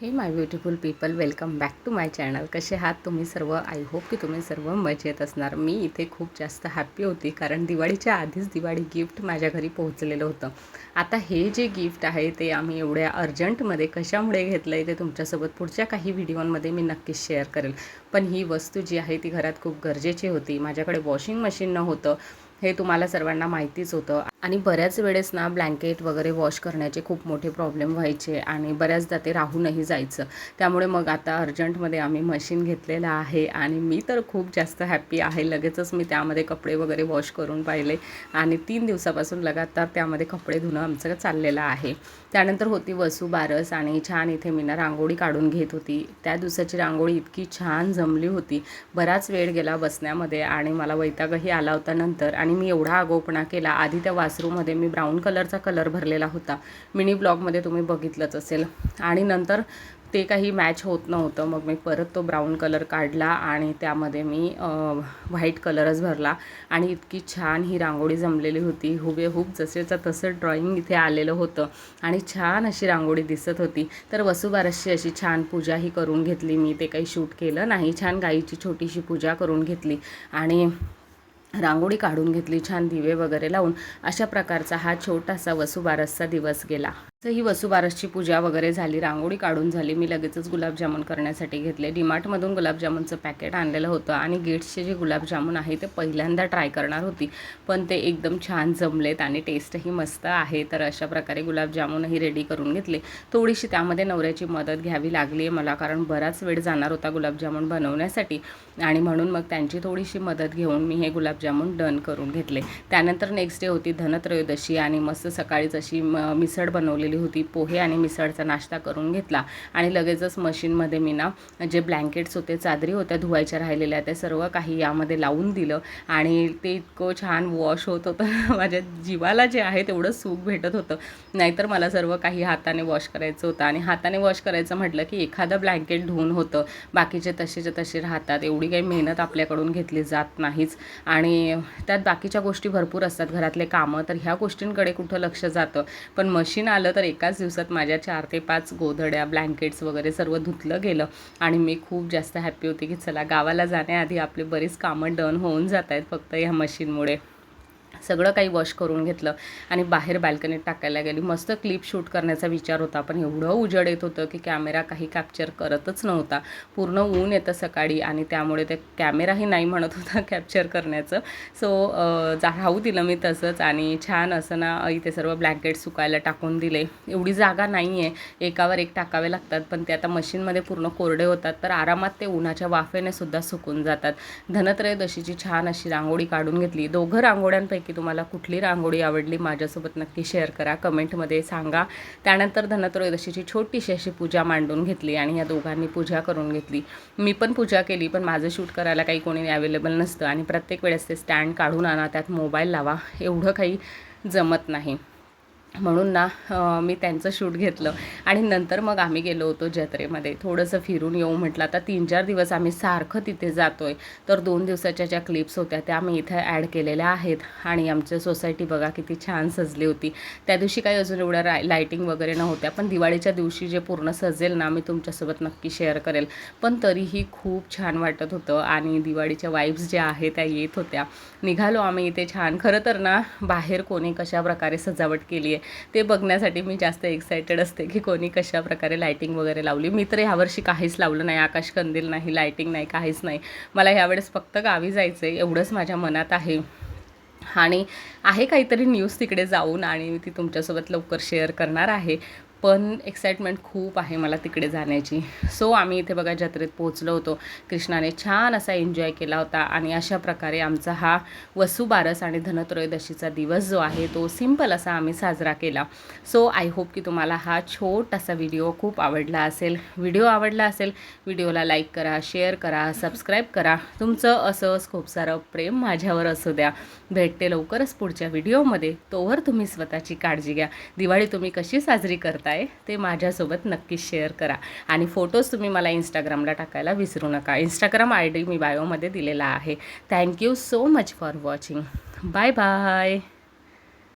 Hey my beautiful people welcome back to my channel कसे आहात तुम्ही सर्व? आय होप की तुम्ही सर्व मजेत असणार. मी इथे खूप जास्त हॅप्पी होती कारण दिवाळीच्या आधीच दिवाळी गिफ्ट माझ्या घरी पोहोचलेलं होतं. आता हे जे गिफ्ट आहे ते आम्ही एवढ्या अर्जंटमध्ये कशामुळे घेतलं आहे ते तुमच्यासोबत पुढच्या काही व्हिडिओमध्ये मी नक्कीच शेअर करेल. पण ही वस्तू जी आहे ती घरात खूप गरजेची होती. माझ्याकडे वॉशिंग मशीन नव्हतं. हे तुम्हाला सर्वांना माहितीच होतं. आणि बऱ्याच वेळेस ना ब्लँकेट वगैरे वॉश करण्याचे खूप मोठे प्रॉब्लेम व्हायचे आणि बऱ्याचदा ते राहूनही जायचं. त्यामुळे मग आता अर्जंटमध्ये आम्ही मशीन घेतलेलं आहे आणि मी तर खूप जास्त हॅप्पी आहे. लगेचच मी त्यामध्ये कपडे वगैरे वॉश करून पाहिले आणि तीन दिवसापासून लगातार त्यामध्ये कपडे धुणं आमचं चाललेलं आहे. त्यानंतर होती वसू बारस आणि छान इथे मी ना रांगोळी काढून घेत होती. त्या दिवसाची रांगोळी इतकी छान जमली होती. बराच वेळ गेला बसण्यामध्ये आणि मला वैतागही आला होता नंतर आणि आणि मी एवढा आगोपणा केला. आधी त्या वासरूमध्ये मी ब्राऊन कलरचा कलर भरलेला होता. मिनी ब्लॉगमध्ये तुम्ही बघितलंच असेल. आणि नंतर ते काही मॅच होत नव्हतं. मग मी परत तो ब्राऊन कलर काढला आणि त्यामध्ये मी व्हाईट कलरच भरला. आणि इतकी छान ही रांगोळी जमलेली होती. हुबेहूब जसेचं तसं ड्रॉइंग इथे आलेलं होतं. आणि छान अशी रांगोळी दिसत होती. तर वसुबारसची अशी छान पूजाही करून घेतली मी. ते काही शूट केलं नाही. छान गाईची छोटीशी पूजा करून घेतली. आणि रांगोळी काढून घेतली छान दिवे वगैरे लावून अशा प्रकारचा हा छोटासा वसुबारसचा दिवस गेला. तर ही वसुबारसची पूजा वगैरे झाली रांगोळी काढून झाली. मी लगेचच गुलाबजामुन करण्यासाठी घेतले. डीमार्टमधून गुलाबजामुनचं पॅकेट आणलेलं होतं आणि गेट्सचे जे गुलाबजामुन आहे ते पहिल्यांदा ट्राय करणार होती. पण ते एकदम छान जमलेत आणि टेस्टही मस्त आहे. तर अशा प्रकारे गुलाबजामुनही रेडी करून घेतले. थोडीशी त्यामध्ये नवऱ्याची मदत घ्यावी लागली आहे मला कारण बराच वेळ जाणार होता गुलाबजामुन बनवण्यासाठी. आणि म्हणून मग त्यांची थोडीशी मदत घेऊन मी हे गुलाबजामुन डन करून घेतले. त्यानंतर नेक्स्ट डे होती धनत्रयोदशी आणि मस्त सकाळीच अशी मिसळ बनवली होती. पोहे आणि मिसळचा नाश्ता करून घेतला. आणि लगेचच मशीनमध्ये मी ना जे ब्लँकेट्स होते चादरी होत्या धुवायच्या राहिलेल्या त्या सर्व काही यामध्ये लावून दिलं. आणि ते इतकं छान वॉश होत होतं. माझ्या जीवाला जे आहे तेवढं सुख भेटत होतं. नाहीतर मला सर्व काही हाताने वॉश करायचं होतं. आणि हाताने वॉश करायचं म्हटलं की एखादं ब्लँकेट धुवून होतं. बाकीचे तसेचे तसे राहतात. एवढी काही मेहनत आपल्याकडून घेतली जात नाहीच. आणि त्यात बाकीच्या गोष्टी भरपूर असतात. घरातले कामं तर ह्या गोष्टींकडे कुठं लक्ष जातं. पण मशीन आलं तर एकाच दिवसात माझ्या चार ते पाच गोधड्या ब्लँकेट्स वगैरे सर्व धुतलं गेलं. आणि मी खूप जास्त हॅप्पी होते की चला गावाला जाण्याआधी आपले बरीच कामं डन होऊन जात आहेत फक्त ह्या मशीनमुळे सगळं काही वॉश करून घेतलं आणि बाहेर बाल्कनीत टाकायला गेली. मस्त क्लिप शूट करण्याचा विचार होता. पण एवढं उजड येत होतं की कॅमेरा काही कॅप्चर करतच नव्हता. पूर्ण ऊन येतं सकाळी आणि त्यामुळे ते कॅमेराही नाही म्हणत होता कॅप्चर करण्याचं. सो जा राहू दिलं मी तसंच आणि छान असं ना इथे सर्व ब्लँकेट सुकायला टाकून दिले. एवढी जागा नाही आहे एकावर एक टाकावे लागतात. पण ते आता मशीनमध्ये पूर्ण कोरडे होतात. तर आरामात ते उन्हाच्या वाफेने सुद्धा सुकून जातात. धनत्रयोदशीची छान अशी रांगोळी काढून घेतली. दोघं रांगोळ्यांपैकी की तुम्हाला कुठली रांगोळी आवडली माझ्यासोबत नक्की शेअर करा. कमेंटमध्ये सांगा. त्यानंतर धनत्रयोदशीची छोटीशी अशी पूजा मांडून घेतली आणि या दोघांनी पूजा करून घेतली. मी पण पूजा केली पण माझं शूट करायला काही कोणी अवेलेबल नसतं आणि प्रत्येक वेळेस ते स्टँड काढून आणा त्यात मोबाईल लावा एवढं काही जमत नाही. म्हणून ना मी त्यांचं शूट घेतलं. आणि नंतर मग आम्ही गेलो होतो जत्रेमध्ये. थोडंसं फिरून येऊ म्हटलं. आता तीन चार दिवस आम्ही सारखं तिथे जातो आहे तर दोन दिवसाच्या ज्या क्लिप्स होत्या त्या आम्ही इथं ॲड केलेल्या आहेत. आणि आमच्या सोसायटी बघा किती छान सजली होती. त्या दिवशी काही अजून एवढ्या राय लायटिंग वगैरे नव्हत्या. पण दिवाळीच्या दिवशी जे पूर्ण सजेल ना मी तुमच्यासोबत नक्की शेअर करेल. पण तरीही खूप छान वाटत होतं. आणि दिवाळीच्या वाईब्स ज्या आहेत त्या येत होत्या. निघालो आम्ही इथे छान. खरं तर ना बाहेर कोणी कशा प्रकारे सजावट केली आहे ते बघण्यासाठी मी जास्त एक्सायटेड असते की कोणी कशा प्रकारे लायटिंग वगैरे लावली. मी तर ह्यावर्षी काहीच लावलं नाही. आकाश कंदील नाही लायटिंग नाही काहीच नाही. मला ह्यावेळेस फक्त गावी जायचं आहे एवढंच माझ्या मनात आहे. आणि आहे काहीतरी न्यूज तिकडे जाऊन आणि मी ती तुमच्यासोबत लवकर शेअर करणार आहे. पण एक्साइटमेंट खूप आहे मला तिकडे जाण्याची. सो आम्ही इथे बघा जत्रेत पोहोचलो होतो. कृष्णाने छान असा एन्जॉय केला होता आणि अशा प्रकारे आमचा हा वसुबारस आणि धनत्रयोदशीचा दिवस जो आहे तो सिंपल असा आम्ही साजरा केला. सो आय होप की तुम्हाला हा छोटासा व्हिडिओ खूप आवडला असेल. व्हिडिओ आवडला असेल व्हिडिओला लाईक करा शेअर करा सबस्क्राईब करा. तुमचं असंच खूप सारं प्रेम माझ्यावर असू द्या. भेटते लवकरच पुढच्या व्हिडिओमध्ये तोवर तुम्ही स्वतःची काळजी घ्या. दिवाळी तुम्ही कशी साजरी करता? आहे ते माझ्यासोबत नक्की शेअर करा. आणि फोटोज तुम्ही मला इंस्टाग्रामला टाकायला विसरू नका. इंस्टाग्राम आय डी मी बायोमध्ये दिलेला आहे. Thank you so much for watching bye bye